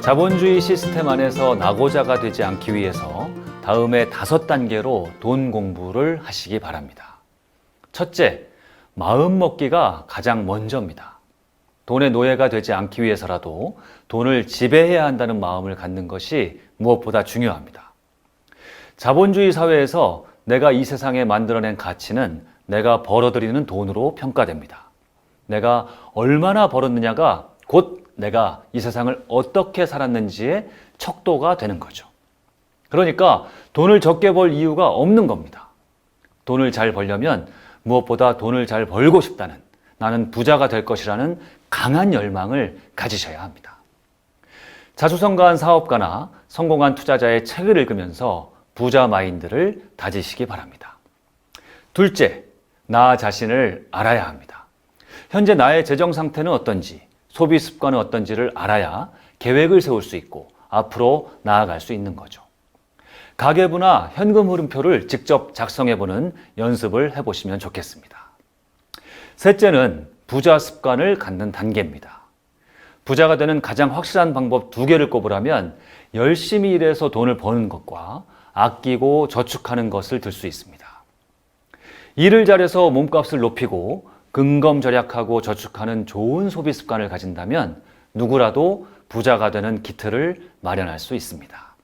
자본주의 시스템 안에서 낙오자가 되지 않기 위해서 다음에 다섯 단계로 돈 공부를 하시기 바랍니다. 첫째, 마음 먹기가 가장 먼저입니다. 돈의 노예가 되지 않기 위해서라도 돈을 지배해야 한다는 마음을 갖는 것이 무엇보다 중요합니다. 자본주의 사회에서 내가 이 세상에 만들어낸 가치는 내가 벌어들이는 돈으로 평가됩니다. 내가 얼마나 벌었느냐가 곧 내가 이 세상을 어떻게 살았는지의 척도가 되는 거죠. 그러니까 돈을 적게 벌 이유가 없는 겁니다. 돈을 잘 벌려면 무엇보다 돈을 잘 벌고 싶다는 나는 부자가 될 것이라는 강한 열망을 가지셔야 합니다. 자수성가한 사업가나 성공한 투자자의 책을 읽으면서 부자 마인드를 다지시기 바랍니다. 둘째, 나 자신을 알아야 합니다. 현재 나의 재정 상태는 어떤지, 소비 습관은 어떤지를 알아야 계획을 세울 수 있고 앞으로 나아갈 수 있는 거죠. 가계부나 현금 흐름표를 직접 작성해 보는 연습을 해 보시면 좋겠습니다. 셋째는 부자 습관을 갖는 단계입니다. 부자가 되는 가장 확실한 방법 두 개를 꼽으라면 열심히 일해서 돈을 버는 것과 아끼고 저축하는 것을 들 수 있습니다. 일을 잘해서 몸값을 높이고 근검 절약하고 저축하는 좋은 소비 습관을 가진다면 누구라도 부자가 되는 기틀을 마련할 수 있습니다.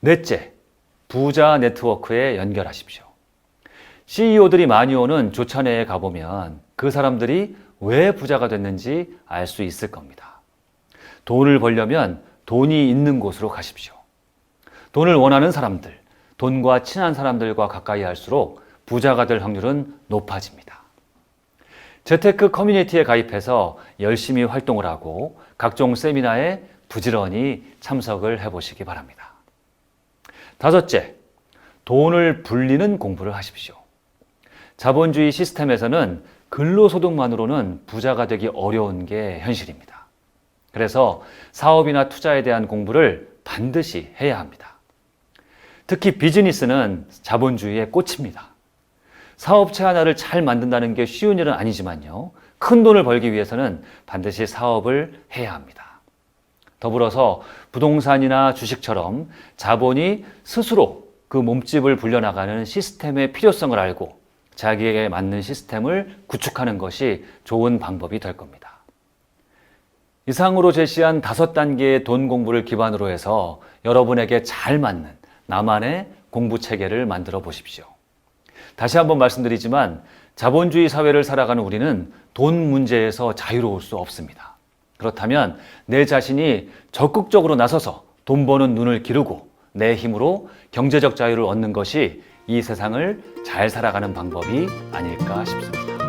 넷째, 부자 네트워크에 연결하십시오. CEO들이 많이 오는 조찬회에 가보면 그 사람들이 왜 부자가 됐는지 알 수 있을 겁니다. 돈을 벌려면 돈이 있는 곳으로 가십시오. 돈을 원하는 사람들, 돈과 친한 사람들과 가까이 할수록 부자가 될 확률은 높아집니다. 재테크 커뮤니티에 가입해서 열심히 활동을 하고 각종 세미나에 부지런히 참석을 해보시기 바랍니다. 다섯째, 돈을 불리는 공부를 하십시오. 자본주의 시스템에서는 근로소득만으로는 부자가 되기 어려운 게 현실입니다. 그래서 사업이나 투자에 대한 공부를 반드시 해야 합니다. 특히 비즈니스는 자본주의의 꽃입니다. 사업체 하나를 잘 만든다는 게 쉬운 일은 아니지만요. 큰 돈을 벌기 위해서는 반드시 사업을 해야 합니다. 더불어서 부동산이나 주식처럼 자본이 스스로 그 몸집을 불려나가는 시스템의 필요성을 알고 자기에게 맞는 시스템을 구축하는 것이 좋은 방법이 될 겁니다. 이상으로 제시한 다섯 단계의 돈 공부를 기반으로 해서 여러분에게 잘 맞는 나만의 공부 체계를 만들어 보십시오. 다시 한번 말씀드리지만 자본주의 사회를 살아가는 우리는 돈 문제에서 자유로울 수 없습니다. 그렇다면 내 자신이 적극적으로 나서서 돈 버는 눈을 기르고 내 힘으로 경제적 자유를 얻는 것이 이 세상을 잘 살아가는 방법이 아닐까 싶습니다.